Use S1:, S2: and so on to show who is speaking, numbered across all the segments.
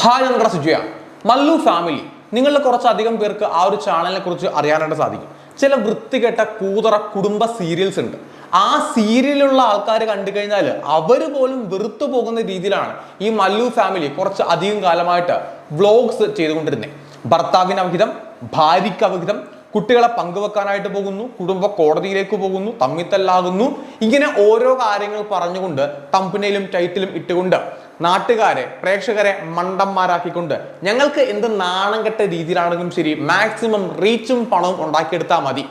S1: Hi നമ്മുടെ Sujaya. Mallu family നിങ്ങളിൽ കുറച്ചധികം പേർക്ക് ആ ഒരു ചാനലിനെ കുറിച്ച് അറിയാനായിട്ട് സാധിക്കും. ചില വൃത്തികെട്ട കൂതറ കുടുംബ സീരിയൽസ് ഉണ്ട്. ആ സീരിയലുള്ള ആൾക്കാർ കണ്ടു കഴിഞ്ഞാൽ അവർ പോലും വെറുത്തു പോകുന്ന രീതിയിലാണ് ഈ മല്ലു ഫാമിലി കുറച്ച് അധികം കാലമായിട്ട് വ്ലോഗ്സ് ചെയ്തുകൊണ്ടിരുന്നത് ഭർത്താവിന് അവഹിതം ഭാര്യയ്ക്ക് അവഹിതം കുട്ടികളെ പങ്കുവെക്കാനായിട്ട് പോകുന്നു കുടുംബ കോടതിയിലേക്ക് പോകുന്നു തമ്മിത്തല്ലാകുന്നു. ഇങ്ങനെ ഓരോ കാര്യങ്ങൾ പറഞ്ഞുകൊണ്ട് തമ്പനയിലും ടൈറ്റിലും ഇട്ടുകൊണ്ട് നാട്ടുകാരെ പ്രേക്ഷകരെ മണ്ടന്മാരാക്കിക്കൊണ്ട് ഞങ്ങൾക്ക് എന്ത് നാണം കെട്ട രീതിയിലാണെങ്കിലും ശരി മാക്സിമം റീച്ചും പണവും ഉണ്ടാക്കിയെടുത്താൽ മതി.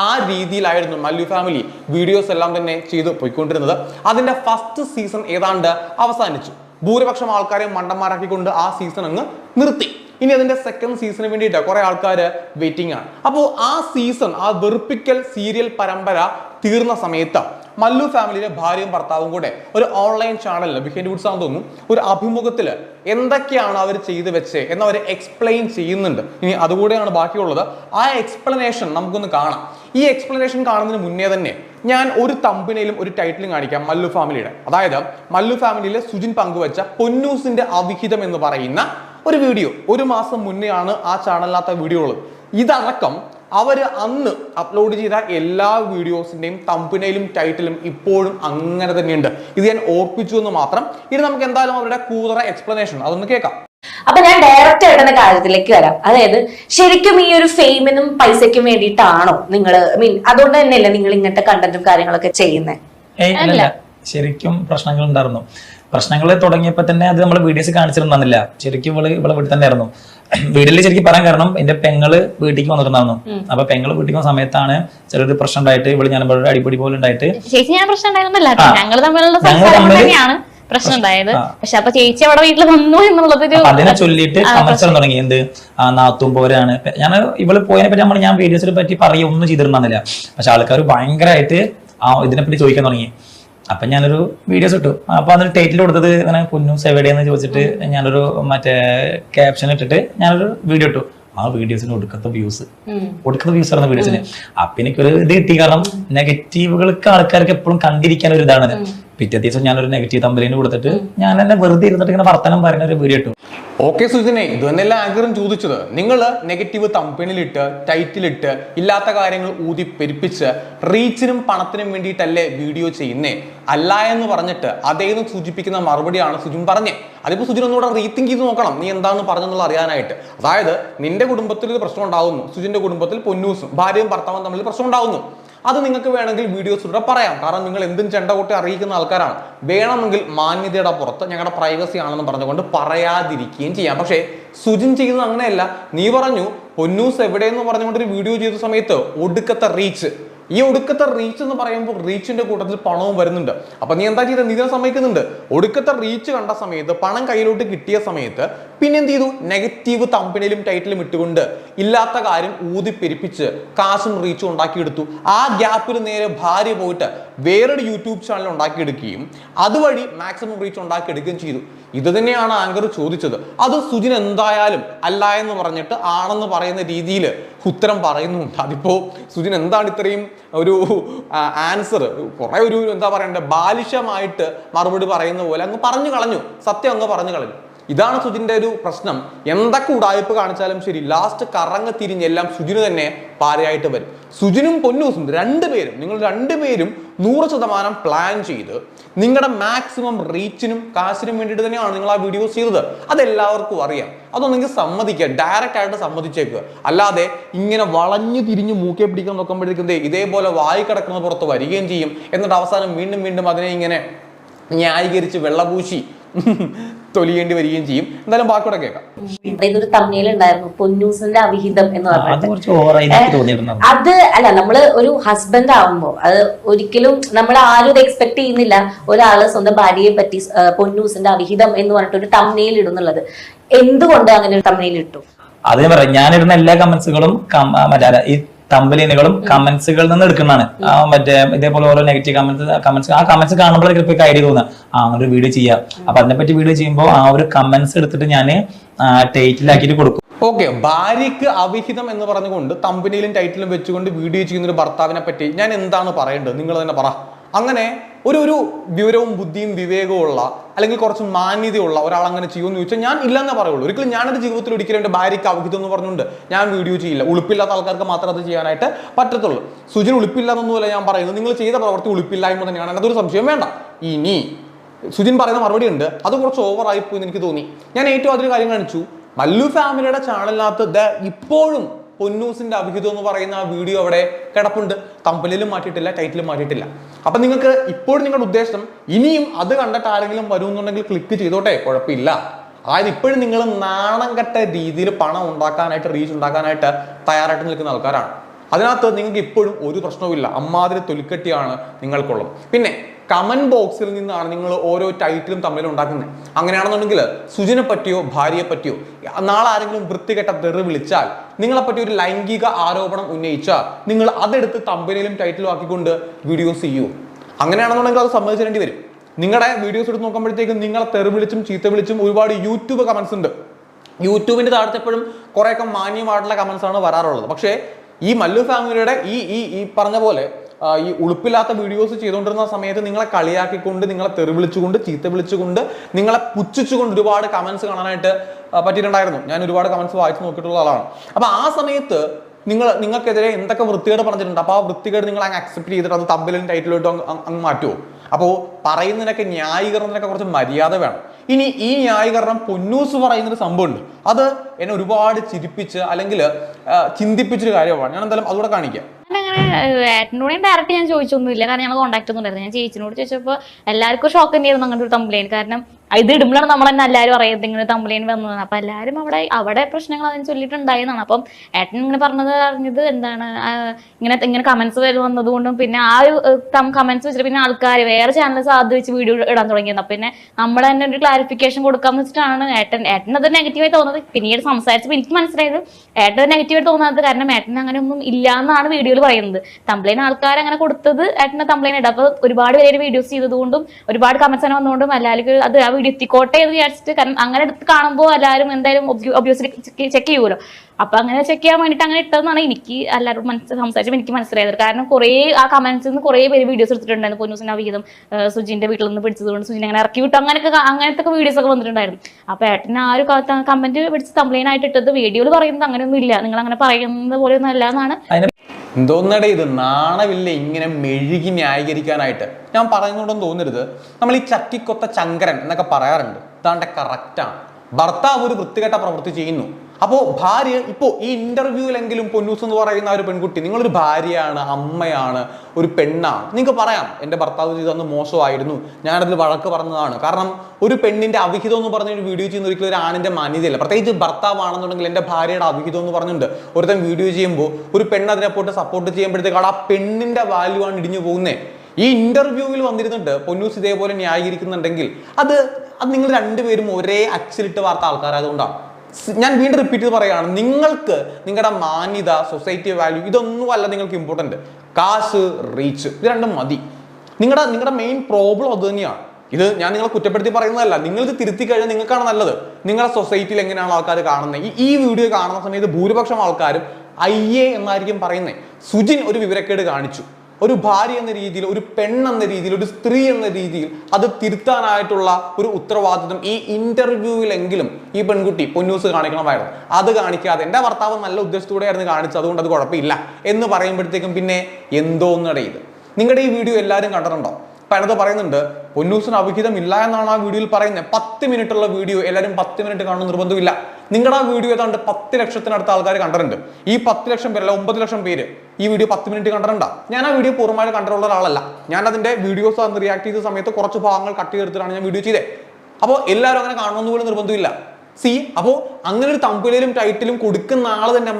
S1: ആ രീതിയിലായിരുന്നു മല്ലു ഫാമിലി വീഡിയോസ് എല്ലാം തന്നെ ചെയ്തു പോയിക്കൊണ്ടിരുന്നത്. അതിന്റെ ഫസ്റ്റ് സീസൺ ഏതാണ്ട് അവസാനിച്ചു. ഭൂരിപക്ഷം ആൾക്കാരെ മണ്ടന്മാരാക്കിക്കൊണ്ട് ആ സീസൺ അങ്ങ് നിർത്തി. ഇനി അതിന്റെ സെക്കൻഡ് സീസണിന് വേണ്ടിയിട്ട് കുറെ ആൾക്കാർ വെയിറ്റിംഗ് ആണ്. അപ്പോൾ ആ സീസൺ ആ വെറുപ്പിക്കൽ സീരിയൽ പരമ്പര തീർന്ന സമയത്ത് മല്ലു ഫാമിലിയിലെ ഭാര്യയും ഭർത്താവും കൂടെ ഒരു ഓൺലൈൻ ചാനലിൽ ബിഹൈൻഡ് ഗുഡ്സ് ആണെന്ന് തോന്നുന്നു ഒരു അഭിമുഖത്തിൽ എന്തൊക്കെയാണ് അവർ ചെയ്തു വെച്ച് അവർ എക്സ്പ്ലെയിൻ ചെയ്യുന്നുണ്ട്. ഇനി അതുകൂടെയാണ് ബാക്കിയുള്ളത്. ആ എക്സ്പ്ലനേഷൻ നമുക്കൊന്ന് കാണാം. ഈ എക്സ്പ്ലനേഷൻ കാണുന്നതിന് മുന്നേ തന്നെ ഞാൻ ഒരു തമ്പിനയിലും ഒരു ടൈറ്റിലും കാണിക്കാം മല്ലു ഫാമിലിയുടെ അതായത് മല്ലു ഫാമിലിയിലെ സുജിൻ പങ്കുവച്ച പൊന്നൂസിന്റെ അവിഹിതം എന്ന് പറയുന്ന ഒരു വീഡിയോ. ഒരു മാസം മുന്നേ ആണ് ആ ചാനലിനകത്ത വീഡിയോകൾ. ഇതടക്കം അവർ അന്ന് അപ്ലോഡ് ചെയ്ത എല്ലാ വീഡിയോസിന്റെയും തമ്പിനയിലും ടൈറ്റിലും ഇപ്പോഴും അങ്ങനെ തന്നെയുണ്ട്. ഇത് ഞാൻ ഓർപ്പിച്ചു എന്ന് മാത്രം. ഇനി നമുക്ക് എന്തായാലും അവരുടെ കൂതറ എക്സ്പ്ലനേഷൻ അതൊന്ന് കേൾക്കാം.
S2: അപ്പൊ ഞാൻ ഡയറക്റ്റ് ആയിട്ടുള്ള കാര്യത്തിലേക്ക് വരാം. അതായത് ശരിക്കും ഈ ഒരു ഫെയിമിനും പൈസയ്ക്കും വേണ്ടിയിട്ടാണോ നിങ്ങൾ മീൻ അതുകൊണ്ട് തന്നെയല്ലേ നിങ്ങൾ ഇങ്ങനത്തെ കണ്ടന്റും കാര്യങ്ങളൊക്കെ ചെയ്യുന്നത്
S3: ശരിക്കും പ്രശ്നങ്ങൾ ഉണ്ടായിരുന്നു. പ്രശ്നങ്ങൾ തുടങ്ങിയപ്പോൾ തന്നെ അത് നമ്മൾ വീഡിയോസ് കാണിച്ചിരുന്നില്ല ശരിക്കും ഇവൾ ഇവളെ വീട്ടിൽ തന്നെ ആയിരുന്നു. വീട്ടിൽ ശരിക്കും പറയാൻ കാരണം എന്റെ പെങ്ങൾ വീട്ടിലേക്ക് വന്നിട്ടുണ്ടായിരുന്നു. അപ്പൊ പെങ്ങൾ വീട്ടിൽ വന്ന സമയത്താണ് ചെറിയൊരു പ്രശ്നം ഉണ്ടായിട്ട് ഇവൾ ഞാൻ ഇവിടെ അടിപൊളി പോലെ ഉണ്ടായിട്ട്
S4: ഞങ്ങൾ തമ്മിലുള്ള സംസാരം പ്രശ്നം ഉണ്ടായത്. പക്ഷെ അപ്പൊ ചേച്ചി അവിടെ വീട്ടിൽ വന്നു എന്നുള്ളതൊരു
S3: അപ്പൊ അതിനെ ചൊല്ലിട്ട്
S4: ആ,
S3: തുടങ്ങി. എന്ത്? ആ നാത്തും പോരാണ്. ഞാൻ ഇവൾ പോയതിനെ പറ്റി നമ്മൾ ഞാൻ വീഡിയോസിനെ പറ്റി പറയുക ഒന്നും ചെയ്തിരുന്നില്ല പക്ഷെ ആൾക്കാർ ഭയങ്കരമായിട്ട് ആ ഇതിനെപ്പറ്റി ചോദിക്കാൻ തുടങ്ങി. അപ്പൊ ഞാനൊരു വീഡിയോസ് ഇട്ടു. അപ്പൊ അതിന് ടൈറ്റിൽ കൊടുത്തത് ഇങ്ങനെ കുഞ്ഞു എവിടെയെന്ന് ചോദിച്ചിട്ട് ഞാനൊരു മറ്റേ ക്യാപ്ഷൻ ഇട്ടിട്ട് ഞാനൊരു വീഡിയോ ഇട്ടു. ആ വീഡിയോസിന് ഒടുക്കത്തെ വ്യൂസ് ഒടുക്കത്തെ വ്യൂസ് ആയിരുന്നു വീഡിയോസിന് അപ്പൊ എനിക്കൊരു ഇത് കിട്ടി. കാരണം നെഗറ്റീവുകൾക്ക് ആൾക്കാർക്ക് എപ്പോഴും കണ്ടിരിക്കാൻ ഒരു ഇതാണ്. പിറ്റേ ദിവസം ഞാനൊരു നെഗറ്റീവ് തമ്പലിന് കൊടുത്തിട്ട് ഞാൻ എന്നെ വെറുതെ ഇരുന്നിട്ട് ഇങ്ങനെ വർത്തനം പറയുന്ന ഒരു വീഡിയോ ഇട്ടു.
S1: ഓക്കെ സുജിനെ ഇത് തന്നെയല്ല ആങ്കറും ചോദിച്ചത്. നിങ്ങൾ നെഗറ്റീവ് തമ്പനിലിട്ട് ടൈറ്റിലിട്ട് ഇല്ലാത്ത കാര്യങ്ങൾ ഊതി പെരുപ്പിച്ച് റീച്ചിനും പണത്തിനും വേണ്ടിയിട്ടല്ലേ വീഡിയോ ചെയ്യുന്നേ? അല്ല എന്ന് പറഞ്ഞിട്ട് അതേന്ന് സൂചിപ്പിക്കുന്ന മറുപടിയാണ് സുജിൻ പറഞ്ഞേ. അതിപ്പോൾ സുജിൻ ഒന്നുകൂടെ റീത്തിങ്ക് ചെയ്ത് നോക്കണം നീ എന്താണെന്ന് പറഞ്ഞെന്നുള്ള അറിയാനായിട്ട്. അതായത് നിന്റെ കുടുംബത്തിൽ ഒരു പ്രശ്നം ഉണ്ടാകുന്നു സുജിന്റെ കുടുംബത്തിൽ പൊന്നൂസും ഭാര്യയും ഭർത്താവും തമ്മിൽ പ്രശ്നം ഉണ്ടാവുന്നു. അത് നിങ്ങൾക്ക് വേണമെങ്കിൽ വീഡിയോസിലൂടെ പറയാം. കാരണം നിങ്ങൾ എന്തും ചെണ്ട കൊട്ടി അറിയിക്കുന്ന ആൾക്കാരാണ്. വേണമെങ്കിൽ മാന്യതയുടെ പുറത്ത് ഞങ്ങളുടെ പ്രൈവസി ആണെന്ന് പറഞ്ഞുകൊണ്ട് പറയാതിരിക്കുകയും ചെയ്യാം. പക്ഷേ സുജിൻ ചെയ്യുന്നത് അങ്ങനെയല്ല. നീ പറഞ്ഞു പൊന്നൂസ് എവിടെയെന്ന് പറഞ്ഞുകൊണ്ട് ഒരു വീഡിയോ ചെയ്ത സമയത്ത് ഒടുക്കത്തെ റീച്ച് ഈ ഒടുക്കത്തെ റീച്ച് എന്ന് പറയുമ്പോൾ റീച്ചിന്റെ കൂട്ടത്തിൽ പണവും വരുന്നുണ്ട്. അപ്പൊ നീ എന്താ ചെയ്തത് നീ ഇതിനെ സമ്മതിക്കുന്നുണ്ട്. ഒടുക്കത്തെ റീച്ച് കണ്ട സമയത്ത് പണം കയ്യിലോട്ട് കിട്ടിയ സമയത്ത് പിന്നെ എന്ത് ചെയ്തു? നെഗറ്റീവ് തമ്പിനിലും ടൈറ്റിലും ഇട്ടുകൊണ്ട് ഇല്ലാത്ത കാര്യം ഊതിപ്പെരിപ്പിച്ച് കാശും റീച്ചും ഉണ്ടാക്കിയെടുത്തു. ആ ഗ്യാപ്പിൽ നേരെ ഭാര്യ പോയിട്ട് വേറൊരു യൂട്യൂബ് ചാനൽ ഉണ്ടാക്കിയെടുക്കുകയും അതുവഴി മാക്സിമം റീച്ച് ഉണ്ടാക്കിയെടുക്കുകയും ചെയ്തു. ഇത് തന്നെയാണ് ആങ്കർ ചോദിച്ചത്. അത് സുജിൻ എന്തായാലും അല്ല എന്ന് പറഞ്ഞിട്ട് ആണെന്ന് പറയുന്ന രീതിയിൽ ഉത്തരം പറയുന്നുണ്ട്. അതിപ്പോൾ സുജിൻ എന്താണ് ഇത്രയും ഒരു ആൻസർ കുറെ ഒരു എന്താ പറയണ്ടേ ബാലിഷമായിട്ട് മറുപടി പറയുന്ന പോലെ അങ്ങ് പറഞ്ഞു കളഞ്ഞു. സത്യം അങ്ങ് പറഞ്ഞു കളഞ്ഞു. ഇതാണ് സുജിന്റെ ഒരു പ്രശ്നം. എന്തൊക്കെ ഉടായ്പ കാണിച്ചാലും ശരി ലാസ്റ്റ് കറങ്ങ തിരിഞ്ഞെല്ലാം സുജിന് തന്നെ പാരയായിട്ട് വരും. സുജിനും പൊന്നൂസും രണ്ടുപേരും നിങ്ങൾ രണ്ടുപേരും നൂറ് ശതമാനം പ്ലാൻ ചെയ്ത് നിങ്ങളുടെ മാക്സിമം റീച്ചിനും കാശിനും വേണ്ടിയിട്ട് തന്നെയാണ് നിങ്ങൾ ആ വീഡിയോസ് ചെയ്തത്. അതെല്ലാവർക്കും അറിയാം. അതൊന്നും നിങ്ങൾക്ക് സമ്മതിക്കുക ഡയറക്റ്റ് ആയിട്ട് സമ്മതിച്ചേക്കുക അല്ലാതെ ഇങ്ങനെ വളഞ്ഞു തിരിഞ്ഞ് മൂക്കെ പിടിക്കാൻ നോക്കുമ്പോഴേക്കും ഇതേപോലെ വായി കിടക്കുന്ന പുറത്ത് വരികയും ചെയ്യും. എന്നിട്ട് അവസാനം വീണ്ടും വീണ്ടും അതിനെ ഇങ്ങനെ ന്യായീകരിച്ച് വെള്ളപൂശി. തൊലിയേണ്ടി വരികയും ചെയ്യും. എന്തായാലും ബാക്കിയോടെ കേൾക്കാം.
S2: ഇതൊരു തമ്മിൽ ഉണ്ടായിരുന്നു പൊന്നൂസിന്റെ അവിഹിതം എന്ന്
S3: അത്
S2: പറഞ്ഞിട്ട്. അത് അല്ല നമ്മൾ ഒരു ഹസ്ബൻഡ് ആവുമ്പോ അത് ഒരിക്കലും നമ്മൾ ആരും എക്സ്പെക്ട് ചെയ്യുന്നില്ല. ഒരാൾ സ്വന്തം ഭാര്യയെ പറ്റി പൊന്നൂസിന്റെ അവിഹിതം എന്ന് പറഞ്ഞിട്ട് ഒരു തമ്മിൽ ഇടുന്നുള്ളത് എന്തുകൊണ്ട് അങ്ങനെ ഒരു തമ്മിൽ ഇട്ടു?
S3: അത് ഞാൻ പറയാം ഞാനിടുന്ന എല്ലാ കമന്റ്സുകളും മറ്റേ ഈ തമ്പലിനുകളും കമന്റ്സുകളിൽ നിന്ന് എടുക്കുന്നതാണ്. ആ മറ്റേ ഇതേപോലെ ഓരോ നെഗറ്റീവ് കമന്റ്സ് കമന്റ്സ് ആ കമന്റ്സ് കാണുമ്പോഴേക്കും ഇപ്പൊ ഐഡിയ തോന്നുക. ആ അങ്ങനെ ഒരു വീഡിയോ ചെയ്യാം അപ്പൊ അതിനെപ്പറ്റി വീഡിയോ ചെയ്യുമ്പോൾ ആ ഒരു കമന്റ്സ് എടുത്തിട്ട് ഞാൻ ടൈറ്റിലാക്കിയിട്ട് കൊടുക്കും.
S1: ഓക്കെ ഭാര്യയ്ക്ക് അവിഹിതം എന്ന് പറഞ്ഞുകൊണ്ട് തമ്പനിയിലും ടൈറ്റിലും വെച്ചുകൊണ്ട് വീഡിയോ ചെയ്യുന്ന ഒരു ഭർത്താവിനെ പറ്റി ഞാൻ എന്താണ് പറയേണ്ടത്? നിങ്ങൾ തന്നെ പറ. അങ്ങനെ ഒരു ഒരു വിവരവും ബുദ്ധിയും വിവേകവും ഉള്ള അല്ലെങ്കിൽ കുറച്ച് മാന്യതയുള്ള ഒരാൾ അങ്ങനെ ചെയ്യുമെന്ന് ചോദിച്ചാൽ ഞാൻ ഇല്ലെന്നേ പറയുള്ളൂ. ഒരിക്കലും ഞാനെന്റെ ജീവിതത്തിൽ ഒരിക്കലും എന്റെ ഭാര്യയ്ക്ക് അവഹിതം എന്ന് പറഞ്ഞുകൊണ്ട് ഞാൻ വീഡിയോ ചെയ്യില്ല. ഉളുപ്പില്ലാത്ത ആൾക്കാർക്ക് മാത്രം അത് ചെയ്യാനായിട്ട് പറ്റത്തുള്ളൂ. സുജിന് ഉളുപ്പില്ലാന്നൊന്നുമല്ല ഞാൻ പറയുന്നത്. നിങ്ങൾ ചെയ്ത പ്രവൃത്തി ഉളുപ്പില്ലായ്മ തന്നെയാണ്. അതൊരു സംശയം വേണ്ട. ഇനി സുജിൻ പറയുന്ന മറുപടി ഉണ്ട്. അത് കുറച്ച് ഓവർ പോയി എനിക്ക് തോന്നി. ഞാൻ ഏറ്റവും അതൊരു കാര്യം കാണിച്ചു. മല്ലു ഫാമിലിയുടെ ചാനലിനകത്ത് ഇപ്പോഴും പൊന്നൂസിന്റെ അഭിഹിതം എന്ന് പറയുന്ന ആ വീഡിയോ അവിടെ കിടപ്പുണ്ട്. തമ്പലിലും മാറ്റിയിട്ടില്ല ടൈറ്റിലും മാറ്റിയിട്ടില്ല. അപ്പൊ നിങ്ങൾക്ക് ഇപ്പോഴും നിങ്ങളുടെ ഉദ്ദേശം ഇനിയും അത് കണ്ടിട്ട് ആരെങ്കിലും വരുമെന്നുണ്ടെങ്കിൽ ക്ലിക്ക് ചെയ്തോട്ടെ കുഴപ്പമില്ല. അതായത് ഇപ്പോഴും നിങ്ങൾ നാണം കെട്ട രീതിയിൽ പണം ഉണ്ടാക്കാനായിട്ട് റീച്ച് ഉണ്ടാക്കാനായിട്ട് തയ്യാറായിട്ട് നിൽക്കുന്ന ആൾക്കാരാണ്. അതിനകത്ത് നിങ്ങൾക്ക് ഇപ്പോഴും ഒരു പ്രശ്നവുമില്ല. അമ്മാതിരി തൊലിക്കെട്ടിയാണ് നിങ്ങൾക്കുള്ളത്. പിന്നെ കമന്റ് ബോക്സിൽ നിന്നാണ് നിങ്ങൾ ഓരോ ടൈറ്റിലും തമ്മിൽ ഉണ്ടാക്കുന്നത്. അങ്ങനെയാണെന്നുണ്ടെങ്കിൽ സുജിനെ പറ്റിയോ ഭാര്യയെ പറ്റിയോ നാളെ ആരെങ്കിലും വൃത്തികെട്ട തെറി വിളിച്ചാൽ നിങ്ങളെ പറ്റി ഒരു ലൈംഗിക ആരോപണം ഉന്നയിച്ചാൽ നിങ്ങൾ അതെടുത്ത് തമ്പനിയിലും ടൈറ്റിലും ആക്കിക്കൊണ്ട് വീഡിയോസ് ചെയ്യൂ. അങ്ങനെയാണെന്നുണ്ടെങ്കിൽ അത് സമ്മതിച്ചിടേണ്ടി വരും. നിങ്ങളുടെ വീഡിയോസ് എടുത്ത് നോക്കുമ്പോഴത്തേക്കും നിങ്ങളെ തെറി വിളിച്ചും ചീത്ത വിളിച്ചും ഒരുപാട് യൂട്യൂബ് കമന്റ്സ് ഉണ്ട്. യൂട്യൂബിന്റെ താഴത്തെപ്പോഴും കുറേയൊക്കെ മാന്യമായിട്ടുള്ള കമന്റ്സ് ആണ് വരാറുള്ളത്. പക്ഷേ ഈ മല്ലു ഫാമിലിയുടെ ഈ ഈ പറഞ്ഞ പോലെ ഈ ഉളുപ്പില്ലാത്ത വീഡിയോസ് ചെയ്തുകൊണ്ടിരുന്ന സമയത്ത് നിങ്ങളെ കളിയാക്കിക്കൊണ്ട് നിങ്ങളെ തെറി വിളിച്ചുകൊണ്ട് ചീത്ത വിളിച്ചുകൊണ്ട് നിങ്ങളെ പുച്ഛിച്ചുകൊണ്ട് ഒരുപാട് കമന്റ്സ് കാണാനായിട്ട് പറ്റിയിട്ടുണ്ടായിരുന്നു. ഞാൻ ഒരുപാട് കമന്റ്സ് വായിച്ചു നോക്കിയിട്ടുള്ള ആളാണ്. അപ്പൊ ആ സമയത്ത് നിങ്ങൾ നിങ്ങൾക്കെതിരെ എന്തൊക്കെ വൃത്തികേട് പറഞ്ഞിട്ടുണ്ട്? അപ്പോൾ ആ വൃത്തികേട് നിങ്ങൾ അങ്ങ് അക്സെപ്റ്റ് ചെയ്തിട്ട് അത് തമ്പിലും ടൈറ്റിലോട്ടും അങ്ങ് അങ്ങ് അങ്ങ് മാറ്റുമോ അപ്പോൾ പറയുന്നതിനൊക്കെ ന്യായീകരണത്തിനൊക്കെ കുറച്ച് മര്യാദ വേണം. ഇനി ഈ ന്യായീകരണം പൊന്നൂസ് പറയുന്നൊരു സംഭവമുണ്ട്. അത് എന്നെ ഒരുപാട് ചിരിപ്പിച്ച് അല്ലെങ്കിൽ ചിന്തിപ്പിച്ചൊരു കാര്യമാണ്. ഞാൻ എന്തായാലും അതുകൂടെ കാണിക്കാം.
S4: അങ്ങനെ ഏട്ടനോട് ഡയറക്റ്റ് ഞാൻ ചോദിച്ചൊന്നുമില്ല. കാരണം ഞങ്ങൾ കോൺടാക്ട് ഒന്നും ഉണ്ടായിരുന്നു ഞാൻ ചേച്ചിനോട് ചോദിച്ചപ്പോൾ എല്ലാവർക്കും ഷോക്ക് തന്നെയായിരുന്നു അങ്ങനത്തെ ഒരു കംപ്ലയിന്റ് കാരണം ഇത് ഇടുമ്പോഴാണ് നമ്മൾ തന്നെ എല്ലാവരും അറിയാത്ത ഇങ്ങനെ കംപ്ലൈന്റ് വന്നത്. അപ്പൊ എല്ലാവരും അവിടെ അവിടെ പ്രശ്നങ്ങൾ അതിന് ചൊല്ലിട്ടുണ്ടായിരുന്നാണ് അപ്പം ഏട്ടൻ ഇങ്ങനെ പറഞ്ഞത് അറിഞ്ഞത് എന്താണ്? ഇങ്ങനെ ഇങ്ങനെ കമന്റ്സ് വന്നത് കൊണ്ടും പിന്നെ ആ ഒരു കമന്റ്സ് വെച്ചിട്ട് പിന്നെ ആൾക്കാർ വേറെ ചാനൽസ് ആദ്യം വെച്ച് വീഡിയോ ഇടാൻ തുടങ്ങിയത് പിന്നെ നമ്മൾ തന്നെ ഒരു ക്ലാരിഫിക്കേഷൻ കൊടുക്കാന്ന് വെച്ചിട്ടാണ് ഏട്ടൻ ഏട്ടൻ അത് നെഗറ്റീവായി തോന്നുന്നത്. പിന്നീട് സംസാരിച്ചപ്പോൾ എനിക്ക് മനസ്സിലായത് ഏട്ടൻ നെഗറ്റീവായി തോന്നുന്നത് കാരണം ഏട്ടൻ അങ്ങനെ ഒന്നും ഇല്ല എന്നാണ് വീഡിയോയിൽ പറയുന്നത്. തമ്പ്ലൈൻ ആൾക്കാർ അങ്ങനെ കൊടുത്തത് ഏട്ടനെ തമ്പ്ലൈൻ ഇടാം. അപ്പൊ ഒരുപാട് പേര് വീഡിയോസ് ചെയ്തതുകൊണ്ടും ഒരുപാട് കമന്റ്സ് തന്നെ വന്നുകൊണ്ടും എല്ലാവർക്കും അത് ആ വീഡിയോ എത്തിക്കോട്ടെ എന്ന് വിചാരിച്ചിട്ട് കാരണം അങ്ങനെ എടുത്ത് കാണുമ്പോൾ എല്ലാവരും എന്തായാലും ഒബ്വിയസ്ലി ചെക്ക് ചെയ്യുമല്ലോ അപ്പൊ അങ്ങനെ ചെക്ക് ചെയ്യാൻ വേണ്ടിയിട്ട് അങ്ങനെ ഇട്ടതെന്നാണ് എനിക്ക് എല്ലാവരും മനസ്സിൽ സംസാരിച്ചപ്പോൾ എനിക്ക് മനസ്സിലായത്. കാരണം കുറേ ആ കമന്റ്സിൽ നിന്ന് കുറേ പേര് വീഡിയോസ് എടുത്തിട്ടുണ്ടായിരുന്നു. പൊന്നൂസിന് അവിഹിതം ആ, സുജിന്റെ വീട്ടിൽ നിന്ന് പിടിച്ചതുകൊണ്ട് സുജിൻ അങ്ങനെ ഇറക്കി വിട്ടു. അങ്ങനെയൊക്കെ അങ്ങനത്തെ വീഡിയോസ് ഒക്കെ വന്നിട്ടുണ്ടായിരുന്നു. അപ്പൊ ഏട്ടന് ആ ഒരു കമന്റ് പിടിച്ച് കംപ്ലൈൻ ആയിട്ട് ഇട്ടത് വീഡിയോയിൽ പറയുന്നത് അങ്ങനെയൊന്നും ഇല്ല. നിങ്ങൾ അങ്ങനെ പറയുന്നത് പോലെ ഒന്നും അല്ല എന്നാണ്
S1: എന്തോന്നടേ ഇത്? നാണമില്ല ഇങ്ങനെ മെഴുകി ന്യായീകരിക്കാനായിട്ട്. ഞാൻ പറയുന്നുണ്ടെന്ന് തോന്നരുത്. നമ്മൾ ഈ ചട്ടിക്കൊത്ത ചങ്കരൻ എന്നൊക്കെ പറയാറുണ്ട്. ഇതാണ്ട് കറക്റ്റാണ് ഭർത്താവ് ഒരു വൃത്തികെട്ട പ്രവൃത്തി ചെയ്യുന്നു. അപ്പോൾ ഭാര്യ ഇപ്പോൾ ഈ ഇന്റർവ്യൂവിലെങ്കിലും പൊന്നൂസ് എന്ന് പറയുന്ന ഒരു പെൺകുട്ടി നിങ്ങളൊരു ഭാര്യയാണ് അമ്മയാണ് ഒരു പെണ്ണാണ്. നിങ്ങൾക്ക് പറയാം എന്റെ ഭർത്താവ് ചെയ്തന്ന് മോശമായിരുന്നു ഞാനതിൽ വഴക്ക് പറഞ്ഞതാണ്. കാരണം ഒരു പെണ്ണിന്റെ അവിഹിതം എന്ന് പറഞ്ഞ ഒരു വീഡിയോ ചെയ്യുന്ന ഒരിക്കലും ഒരു ആണിന്റെ മാന്യതയില്ല. പ്രത്യേകിച്ച് ഭർത്താവാണെന്നുണ്ടെങ്കിൽ എന്റെ ഭാര്യയുടെ അവിഹിതം എന്ന് പറഞ്ഞിട്ടുണ്ട് ഒരുത്തൻ വീഡിയോ ചെയ്യുമ്പോൾ ഒരു പെണ്ണ് അതിനെ പോയിട്ട് സപ്പോർട്ട് ചെയ്യുമ്പോഴത്തേക്കാണ് ആ പെണ്ണിന്റെ വാല്യൂ ആണ് ഇടിഞ്ഞു പോകുന്നത് ഈ ഇന്റർവ്യൂവിൽ വന്നിരുന്നിട്ട് പൊന്നൂസ് ഇതേപോലെ ന്യായീകരിക്കുന്നുണ്ടെങ്കിൽ അത് അത് നിങ്ങൾ രണ്ടുപേരും ഒരേ അച്ചിലിട്ട് വാർത്ത ആൾക്കാരായതുകൊണ്ടാണ്. ഞാൻ വീണ്ടും റിപ്പീറ്റ് ചെയ്ത് പറയുകയാണ്. നിങ്ങൾക്ക് നിങ്ങളുടെ മാന്യത സൊസൈറ്റി വാല്യൂ ഇതൊന്നുമല്ല നിങ്ങൾക്ക് ഇമ്പോർട്ടന്റ് കാശ് റീച്ച് ഇത് രണ്ടും മതി. നിങ്ങളുടെ നിങ്ങളുടെ മെയിൻ പ്രോബ്ലം അത് തന്നെയാണ്. ഇത് ഞാൻ നിങ്ങളെ കുറ്റപ്പെടുത്തി പറയുന്നതല്ല. നിങ്ങൾ ഇത് തിരുത്തി കഴിഞ്ഞാൽ നിങ്ങൾക്കാണ് നല്ലത്. നിങ്ങളുടെ സൊസൈറ്റിയിൽ എങ്ങനെയാണ് ആൾക്കാർ കാണുന്നത് ഈ ഈ വീഡിയോ കാണുന്ന സമയത്ത് ഭൂരിപക്ഷം ആൾക്കാരും അയ്യേ എന്നായിരിക്കും പറയുന്നത് സുജിൻ ഒരു വിവരക്കേട് കാണിച്ചു. ഒരു ഭാര്യ എന്ന രീതിയിൽ ഒരു പെണ്ണെന്ന രീതിയിൽ ഒരു സ്ത്രീ എന്ന രീതിയിൽ അത് തിരുത്താനായിട്ടുള്ള ഒരു ഉത്തരവാദിത്വം ഈ ഇന്റർവ്യൂവിലെങ്കിലും ഈ പെൺകുട്ടി പൊന്നൂസ് കാണിക്കണമായിരുന്നു അത് കാണിക്കാതെ എന്റെ ഭർത്താവ് നല്ല ഉദ്ദേശത്തോടെ ആയിരുന്നു കാണിച്ചത് അതുകൊണ്ട് അത് കുഴപ്പമില്ല എന്ന് പറയുമ്പോഴത്തേക്കും പിന്നെ എന്തോന്നടേ ഇത്. നിങ്ങളുടെ ഈ വീഡിയോ എല്ലാവരും കണ്ടിട്ടുണ്ടോ? അതിനകത്ത് പറയുന്നുണ്ട് പൊന്നൂസിന് അവിഹിതം ഇല്ല എന്നാണ് ആ വീഡിയോയിൽ പറയുന്നത്. പത്ത് മിനിറ്റ് ഉള്ള വീഡിയോ എല്ലാവരും പത്ത് മിനിറ്റ് കാണുന്ന നിർബന്ധമില്ല. നിങ്ങളുടെ ആ വീഡിയോ ഏതാണ്ട് പത്ത് ലക്ഷത്തിനടുത്ത് ആൾക്കാർ കണ്ടിട്ടുണ്ട്. ഈ പത്ത് ലക്ഷം പേരല്ല ഒമ്പത് ലക്ഷം പേര് ഈ വീഡിയോ പത്ത് മിനിറ്റ് കണ്ടിട്ടുണ്ടാ? ഞാൻ ആ വീഡിയോ പൂർണമായിട്ട് കണ്ടിട്ടുള്ള ഒരാളല്ല. ഞാൻ അതിന്റെ വീഡിയോസ് അന്ന് റിയാക്ട് ചെയ്ത സമയത്ത് കുറച്ച് ഭാഗങ്ങൾ കട്ട് ചെയ്തെടുത്തിട്ടാണ് ഞാൻ വീഡിയോ ചെയ്തത് അപ്പോൾ എല്ലാവരും അങ്ങനെ കാണണമെന്ന് പോലും നിർബന്ധമില്ല. സി അപ്പോ അങ്ങനെ ഒരു തമ്പിലും ടൈറ്റിലും കൊടുക്കുന്ന ആൾ തന്നെ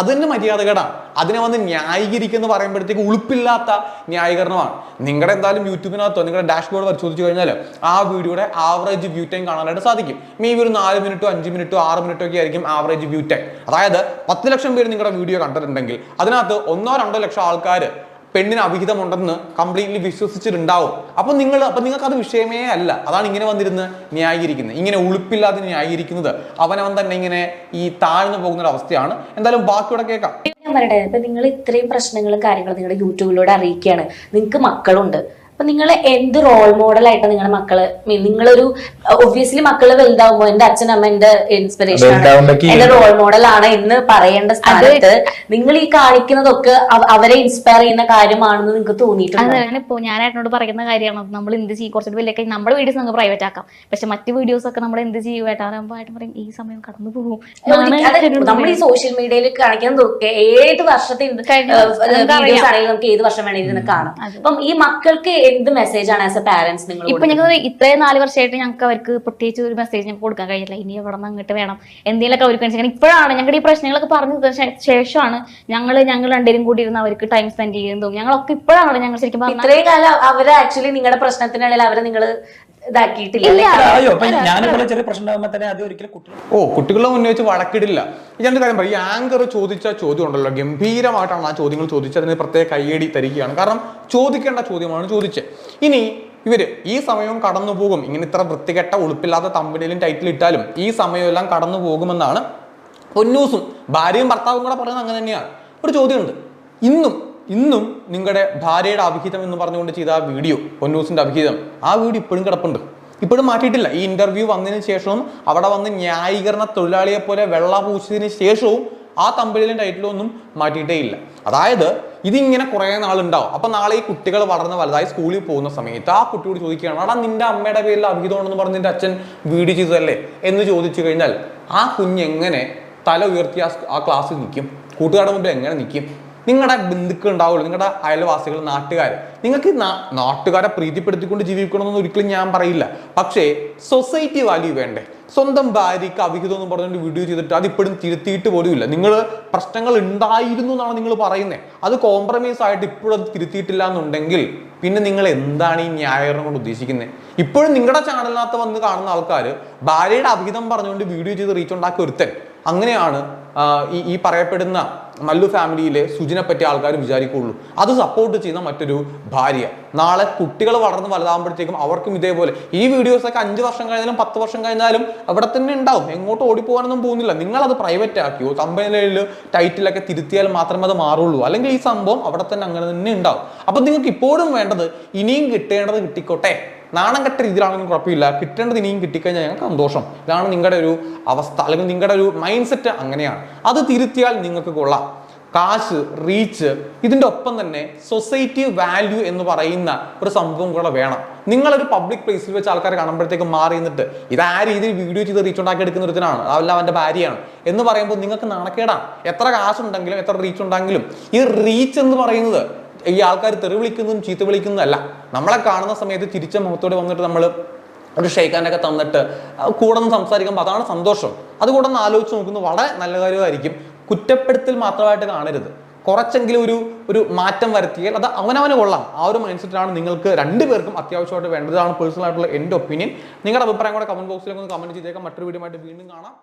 S1: അത് തന്നെ മര്യാദകേടാണ് അതിനെ വന്ന് ന്യായീകരിക്കുന്ന പറയുമ്പോഴത്തേക്ക് ഉളുപ്പില്ലാത്ത ന്യായീകരണമാണ്. നിങ്ങളുടെ എന്തായാലും യൂട്യൂബിനകത്തോ നിങ്ങളുടെ ഡാഷ്ബോർഡ് പരിശോധിച്ച് കഴിഞ്ഞാൽ ആ വീഡിയോയുടെ ആവറേജ് വ്യൂ ടൈം കാണാനായിട്ട് സാധിക്കും. മേ ബി ഒരു നാല് മിനിറ്റോ അഞ്ച് മിനിറ്റോ ആറ് മിനിറ്റോ ഒക്കെ ആയിരിക്കും ആവറേജ് വ്യൂ ടൈം അതായത് പത്ത് ലക്ഷം പേര് നിങ്ങളുടെ വീഡിയോ കണ്ടിട്ടുണ്ടെങ്കിൽ അതിനകത്ത് ഒന്നോ രണ്ടോ ലക്ഷം ആൾക്കാർ പെണ്ണിന് അവിഹിതമുണ്ടെന്ന് കംപ്ലീറ്റ്ലി വിശ്വസിച്ചിട്ടുണ്ടാവും. അപ്പൊ നിങ്ങൾ അപ്പൊ നിങ്ങൾക്ക് അത് വിഷയമേ അല്ല. അതാണ് ഇങ്ങനെ വന്നിരുന്ന് ന്യായീകരിക്കുന്നത്. ഇങ്ങനെ ഉളുപ്പില്ലാതെ ന്യായീകരിക്കുന്നത്. അവനവൻ തന്നെ ഇങ്ങനെ ഈ താഴ്ന്നു പോകുന്ന ഒരു അവസ്ഥയാണ്. എന്തായാലും ബാക്കിയോടെ കേൾക്കാം.
S2: ഞാൻ പറയട്ടെ ഇപ്പൊ നിങ്ങൾ ഇത്രയും പ്രശ്നങ്ങളും കാര്യങ്ങളും നിങ്ങളുടെ യൂട്യൂബിലൂടെ അറിയിക്കുകയാണ്. നിങ്ങൾക്ക് മക്കളുണ്ട്. അപ്പൊ നിങ്ങൾ എന്ത് റോൾ മോഡലായിട്ട് നിങ്ങളുടെ മക്കൾ? നിങ്ങളൊരു ഒബ്വിയസ്ലി മക്കൾ വലുതാവുമ്പോ എന്റെ അച്ഛൻ അമ്മ എന്റെ ഇൻസ്പിറേഷൻ ആണ്. എന്റെ റോൾ മോഡൽ ആണ് എന്ന് പറയേണ്ട സ്ഥാനത്ത് നിങ്ങൾ ഈ കാണിക്കുന്നതൊക്കെ അവരെ ഇൻസ്പയർ ചെയ്യുന്ന കാര്യമാണെന്ന് നിങ്ങൾക്ക് തോന്നിയിട്ടുണ്ട്?
S4: അതാണ് ഇപ്പോ ഞാൻ ഏട്ടനോട് പറയുന്ന കാര്യമാണ്. നമ്മൾ എന്ത് ചെയ്യും? കുറച്ചുകൂടി വലിയ നമ്മുടെ വീഡിയോസ് നമുക്ക് പ്രൈവറ്റ് ആക്കാം. പക്ഷെ മറ്റ് വീഡിയോസ് ഒക്കെ നമ്മൾ എന്ത് ചെയ്യും? ഏട്ടാറാകുമ്പോഴായിട്ട് പറയും ഈ സമയം കടന്നു പോകും.
S2: നമ്മൾ ഈ സോഷ്യൽ മീഡിയയിൽ കാണിക്കുന്നതൊക്കെ ഏത് വർഷത്തെ വീഡിയോസ് ആണെങ്കിലും നമുക്ക് ഏത് വർഷം വേണമെങ്കിലും കാണാം. അപ്പം ഈ മക്കൾക്ക് എന്ത് മെസ്സേജ് ആണ് ആസ് എ പാരന്റ്സ് നിങ്ങൾ
S4: ഇപ്പൊ ഞങ്ങൾ ഇത്രയും നാല് വർഷമായിട്ട് ഞങ്ങൾക്ക് അവർക്ക് പ്രത്യേകിച്ച് ഒരു മെസ്സേജ് ഞങ്ങൾക്ക് കൊടുക്കാൻ കഴിയില്ല. ഇനി എവിടെ നിന്ന് അങ്ങോട്ട് വേണം? എന്തെങ്കിലുമൊക്കെ അവർക്ക് മനസ്സിലാക്കണം ഇപ്പോഴാണ് ഞങ്ങളുടെ ഈ പ്രശ്നങ്ങളൊക്കെ പറഞ്ഞു ശേഷമാണ് ഞങ്ങൾ ഞങ്ങൾ രണ്ടുപേരും കൂടി ഇരുന്ന് അവർക്ക് ടൈം സ്പെൻഡ് ചെയ്യുന്നതും ഞങ്ങളൊക്കെ ഇപ്പോഴാണ് ഞങ്ങൾ ശരിക്കും
S2: ഇത്രയും കാലം അവർ ആക്ച്വലി നിങ്ങളുടെ പ്രശ്നത്തിനിടയിൽ അവരെ നിങ്ങൾ
S1: ഓ കുട്ടികളെ ഉന്നയിച്ച് വഴക്കിടില്ല. ഞാൻ കാര്യം പറയും. ഈ ആങ്കർ ചോദിച്ച ചോദ്യം ഉണ്ടല്ലോ. ഗംഭീരമായിട്ടാണ് ആ ചോദ്യങ്ങൾ ചോദിച്ചത് അതിന് പ്രത്യേക കയ്യടി തരികയാണ്. കാരണം ചോദിക്കേണ്ട ചോദ്യമാണ് ചോദിച്ചത്. ഇനി ഇവർ ഈ സമയവും കടന്നു പോകും. ഇങ്ങനെ ഇത്ര വൃത്തികെട്ട ഉളുപ്പില്ലാത്ത തമ്പിലും ടൈറ്റിൽ ഇട്ടാലും ഈ സമയമെല്ലാം കടന്നു പോകുമെന്നാണ് പൊന്നൂസും ഭാര്യയും ഭർത്താവും കൂടെ പറയുന്നത് അങ്ങനെ തന്നെയാണ്. ഒരു ചോദ്യമുണ്ട്. ഇന്നും ഇന്നും നിങ്ങളുടെ ഭാര്യയുടെ അഭിഹിതം എന്ന് പറഞ്ഞുകൊണ്ട് ചെയ്ത ആ വീഡിയോ പൊന്നൂസിന്റെ അഭിഹിതം ആ വീഡിയോ ഇപ്പോഴും കിടപ്പുണ്ട്. ഇപ്പോഴും മാറ്റിയിട്ടില്ല. ഈ ഇന്റർവ്യൂ വന്നതിന് ശേഷവും അവിടെ വന്ന് ന്യായീകരണ തൊഴിലാളിയെ പോലെ വെള്ള പൂച്ചതിന് ശേഷവും ആ തമ്പിലും ടൈറ്റിലൊന്നും മാറ്റിയിട്ടേ ഇല്ല. അതായത് ഇതിങ്ങനെ കുറേ നാളുണ്ടാവും. അപ്പൊ നാളെ ഈ കുട്ടികൾ വളർന്ന് വലുതായി സ്കൂളിൽ പോകുന്ന സമയത്ത് ആ കുട്ടിയോട് ചോദിക്കുകയാണ് അടാ നിന്റെ അമ്മയുടെ പേരിൽ അഭിഹിതമാണെന്ന് പറഞ്ഞ് നിന്റെ അച്ഛൻ വീഡിയോ ചെയ്തതല്ലേ? എന്ന് ചോദിച്ചു കഴിഞ്ഞാൽ ആ കുഞ്ഞെങ്ങനെ തല ഉയർത്തി ആ ക്ലാസ്സിൽ നിൽക്കും? കൂട്ടുകാരുടെ മുമ്പിൽ എങ്ങനെ നിൽക്കും? നിങ്ങളുടെ ബന്ധുക്കൾ ഉണ്ടാവുള്ളൂ. നിങ്ങളുടെ അയൽവാസികൾ നാട്ടുകാർ നിങ്ങൾക്ക് നാട്ടുകാരെ പ്രീതിപ്പെടുത്തിക്കൊണ്ട് ജീവിക്കണമെന്ന് ഒരിക്കലും ഞാൻ പറയില്ല. പക്ഷേ സൊസൈറ്റി വാല്യൂ വേണ്ടേ? സ്വന്തം ഭാര്യയ്ക്ക് അവിഹിതം എന്ന് പറഞ്ഞുകൊണ്ട് വീഡിയോ ചെയ്തിട്ട് അത് ഇപ്പോഴും തിരുത്തിയിട്ട് പോലും ഇല്ല നിങ്ങൾ പ്രശ്നങ്ങൾ ഉണ്ടായിരുന്നു എന്നാണ് നിങ്ങൾ പറയുന്നത് അത് കോംപ്രമൈസ് ആയിട്ട് ഇപ്പോഴും തിരുത്തിയിട്ടില്ല എന്നുണ്ടെങ്കിൽ പിന്നെ നിങ്ങൾ എന്താണ് ഈ ന്യായീകരണം കൊണ്ട് ഉദ്ദേശിക്കുന്നത് ഇപ്പോഴും നിങ്ങളുടെ ചാനലിനകത്ത് വന്ന് കാണുന്ന ആൾക്കാർ ഭാര്യയുടെ അഭിഹിതം പറഞ്ഞുകൊണ്ട് വീഡിയോ ചെയ്ത് റീച്ച് ഉണ്ടാക്കി ഒരുത്തൻ. അങ്ങനെയാണ് ഈ ഈ പറയപ്പെടുന്ന മല്ലു ഫാമിലിയിലെ സുജിനെ പറ്റിയ ആൾക്കാർ വിചാരിക്കുള്ളൂ. അത് സപ്പോർട്ട് ചെയ്യുന്ന മറ്റൊരു ഭാര്യ. നാളെ കുട്ടികൾ വളർന്ന് വലുതാകുമ്പോഴത്തേക്കും അവർക്കും ഇതേപോലെ. ഈ വീഡിയോസൊക്കെ അഞ്ച് വർഷം കഴിഞ്ഞാലും പത്ത് വർഷം കഴിഞ്ഞാലും അവിടെ തന്നെ ഉണ്ടാവും. എങ്ങോട്ട് ഓടിപ്പോകാനൊന്നും പോകുന്നില്ല. നിങ്ങൾ അത് പ്രൈവറ്റ് ആക്കിയോ? കമ്പനിയിൽ ടൈറ്റിലൊക്കെ തിരുത്തിയാൽ മാത്രമേ അത് മാറുള്ളൂ. അല്ലെങ്കിൽ ഈ സംഭവം അവിടെ തന്നെ അങ്ങനെ തന്നെ ഉണ്ടാവും. അപ്പൊ നിങ്ങൾക്ക് ഇപ്പോഴും വേണ്ടത് ഇനിയും കിട്ടേണ്ടത് കിട്ടിക്കോട്ടെ. നാണം കെട്ട രീതിയിലാണെങ്കിലും കുഴപ്പമില്ല. കിട്ടേണ്ടത് ഇനിയും കിട്ടിക്കഴിഞ്ഞാൽ ഞങ്ങൾക്ക് സന്തോഷം. ഇതാണ് നിങ്ങളുടെ ഒരു അവസ്ഥ അല്ലെങ്കിൽ നിങ്ങളുടെ ഒരു മൈൻഡ് സെറ്റ് അങ്ങനെയാണ്. അത് തിരുത്തിയാൽ നിങ്ങൾക്ക് കൊള്ളാം. കാശ് റീച്ച് ഇതിന്റെ ഒപ്പം തന്നെ സൊസൈറ്റി വാല്യൂ എന്ന് പറയുന്ന ഒരു സംഭവം കൂടെ വേണം. നിങ്ങളൊരു പബ്ലിക് പ്ലേസിൽ വെച്ച് ആൾക്കാരെ കാണുമ്പോഴത്തേക്ക് മാറി നിന്നിട്ട് ഇത് ആ രീതിയിൽ വീഡിയോ ചെയ്ത് റീച്ച് ഉണ്ടാക്കി എടുക്കുന്ന ഒരുത്തനാണ്. അതല്ല അവന്റെ ഭാര്യയാണ്. എന്ന് പറയുമ്പോൾ നിങ്ങൾക്ക് നാണക്കേടാണ്. എത്ര കാശുണ്ടെങ്കിലും എത്ര റീച്ച് ഉണ്ടെങ്കിലും ഈ റീച്ച് എന്ന് പറയുന്നത് ഈ ആൾക്കാർ തെറി വിളിക്കുന്നതും ചീത്ത വിളിക്കുന്നതല്ല നമ്മളെ കാണുന്ന സമയത്ത് തിരിച്ച മുഖത്തോടെ വന്നിട്ട് നമ്മൾ ഒരു ഷെയ്ക്കാനൊക്കെ തന്നിട്ട് കൂടെ നിന്ന് സംസാരിക്കുമ്പോൾ അതാണ് സന്തോഷം. അതുകൂടെ ഒന്ന് ആലോചിച്ച് നോക്കുന്നത് വളരെ നല്ല കാര്യമായിരിക്കും. കുറ്റപ്പെടുത്തൽ മാത്രമായിട്ട് കാണരുത്. കുറച്ചെങ്കിലും ഒരു ഒരു മാറ്റം വരുത്തിയാൽ അത് അവനവന് കൊള്ളാം. ആ ഒരു മൈൻഡ് സെറ്റിലാണ് നിങ്ങൾക്ക് രണ്ടുപേർക്കും അത്യാവശ്യമായിട്ട് വേണ്ടതാണ് പേഴ്സണൽ ആയിട്ടുള്ള എന്റെ ഒപ്പീനിയൻ നിങ്ങളുടെ അഭിപ്രായം കൂടെ കമന്റ് ബോക്സിലേക്ക് ഒന്ന് കമന്റ് ചെയ്തേക്കാം. മറ്റൊരു വീഡിയോ ആയിട്ട് വീണ്ടും കാണാം.